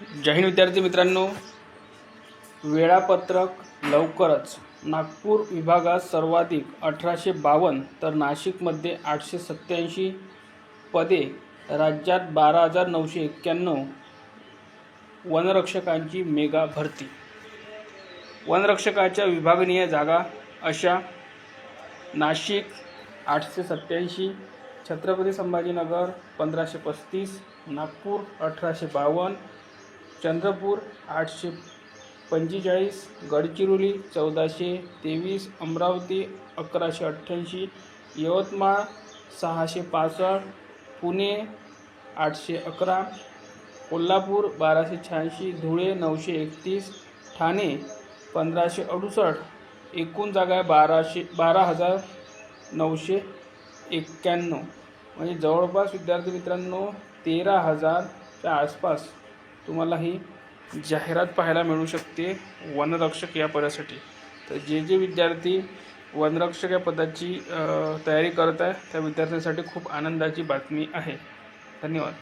जैन विद्यार्थी मित्रांनो. वेळापत्रक लवकरच. नागपूर विभागात सर्वाधिक अठराशे बावन्न तर नाशिकमध्ये आठशे सत्त्याऐंशी पदे राज्यात बारा हजार नऊशे एक्क्याण्णव वनरक्षकांची मेगा भरती. वनरक्षकाच्या विभागनीय जागा अशा नाशिक आठशे सत्त्याऐंशी छत्रपती संभाजीनगर पंधराशे पस्तीस नागपूर अठराशे बावन्न चंद्रपूर आठशे पंचेचाळीस गडचिरोली चौदाशे तेवीस अमरावती अकराशे अठ्ठ्याऐंशी यवतमाळ सहाशे पासष्ट पुणे आठशे अकरा कोल्हापूर बाराशे शहाऐंशी धुळे नऊशे एकतीस ठाणे पंधराशे अडुसष्ट एकूण जागा आहे बाराशे बारा हजार नऊशे एक्क्याण्णव. म्हणजे जवळपास विद्यार्थी मित्रांनो तेरा हजारच्या आसपास. तुम्हाला ही जाहिरात पाहायला मिळू शकते वनरक्षक या पदासाठी. तर जे जे विद्यार्थी वनरक्षक या पदाची तयारी करत आहे त्या विद्यार्थ्यांसाठी खूप आनंदाची बातमी आहे. धन्यवाद.